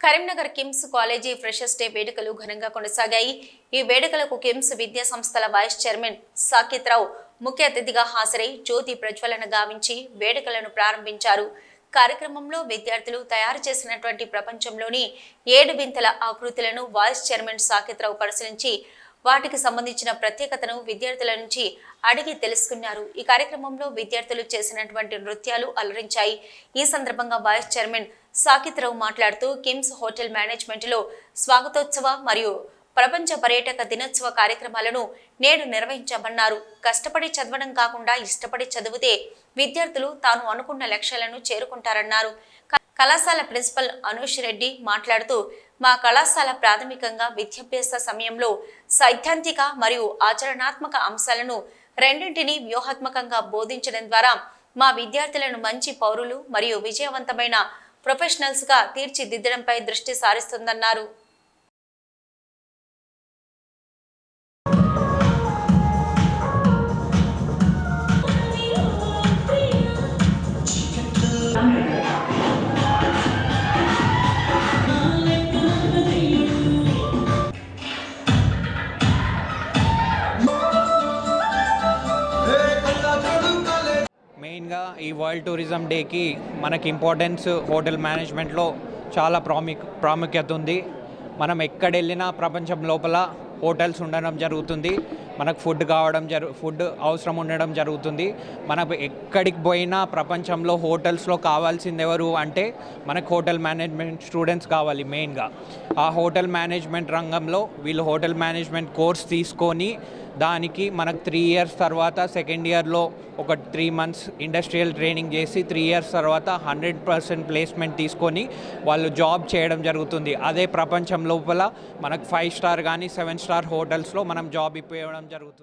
Karimnagar KIMS college freshers day వేడుకలు ఘనంగా కొనసాగాయి. ఈ వేడుకలకు కిమ్స్ విద్యా సంస్థల వైస్ చైర్మన్ సాకిత్రావు ముఖ్య అతిథిగా హాజరై జ్యోతి ప్రజ్వలన గావించి వేడుకలను ప్రారంభించారు. కార్యక్రమంలో విద్యార్థులు తయారు చేసినటువంటి ప్రపంచంలోని ఏడు వింతల ఆకృతులను వైస్ చైర్మన్ సాకిత్రావు పరిశీలించి వాటికి సంబంధించిన ప్రత్యేకతను విద్యార్థుల నుంచి అడిగి తెలుసుకున్నారు. ఈ కార్యక్రమంలో విద్యార్థులు చేసినటువంటి నృత్యాలు అలరించాయి. ఈ సందర్భంగా వైస్ చైర్మన్ సాకిత్ రావు మాట్లాడుతూ కిమ్స్ హోటల్ మేనేజ్మెంట్లో స్వాగతోత్సవ మరియు ప్రపంచ పర్యాటక దినోత్సవ కార్యక్రమాలను నేడు నిర్వహించామన్నారు కష్టపడి చదవడం కాకుండా ఇష్టపడి చదివితే విద్యార్థులు తాను అనుకున్న లక్ష్యాలను చేరుకుంటారన్నారు. కళాశాల ప్రిన్సిపల్ అనూష్ రెడ్డి మాట్లాడుతూ మా కళాశాల ప్రాథమికంగా విద్యాభ్యాస సమయంలో సైద్ధాంతిక మరియు ఆచరణాత్మక అంశాలను రెండింటినీ వ్యూహాత్మకంగా బోధించడం ద్వారా మా విద్యార్థులను మంచి పౌరులు మరియు విజయవంతమైన ప్రొఫెషనల్స్గా తీర్చిదిద్దడంపై దృష్టి సారిస్తుందన్నారు. మెయిన్గా ఈ వరల్డ్ టూరిజం డేకి మనకి ఇంపార్టెన్స్ హోటల్ మేనేజ్మెంట్లో చాలా ప్రాముఖ్య ప్రాముఖ్యత ఉంది. మనం ఎక్కడ వెళ్ళినా ప్రపంచం లోపల హోటల్స్ ఉండడం జరుగుతుంది. మనకు ఫుడ్ కావడం జరు ఫుడ్ అవసరం ఉండడం జరుగుతుంది. మనకు ఎక్కడికి పోయినా ప్రపంచంలో హోటల్స్లో కావాల్సింది ఎవరు అంటే మనకు హోటల్ మేనేజ్మెంట్ స్టూడెంట్స్ కావాలి మెయిన్గా. ఆ హోటల్ మేనేజ్మెంట్ రంగంలో వీళ్ళు హోటల్ మేనేజ్మెంట్ కోర్స్ తీసుకొని దానికి మనకు త్రీ ఇయర్స్ తర్వాత సెకండ్ ఇయర్లో ఒక త్రీ మంత్స్ ఇండస్ట్రియల్ ట్రైనింగ్ చేసి త్రీ ఇయర్స్ తర్వాత హండ్రెడ్ పర్సెంట్ ప్లేస్మెంట్ తీసుకొని వాళ్ళు జాబ్ చేయడం జరుగుతుంది. అదే ప్రపంచం లోపల మనకు ఫైవ్ స్టార్ కానీ సెవెన్ స్టార్ హోటల్స్లో మనం జాబ్ ఇప్పించడం జరుగుతుంది.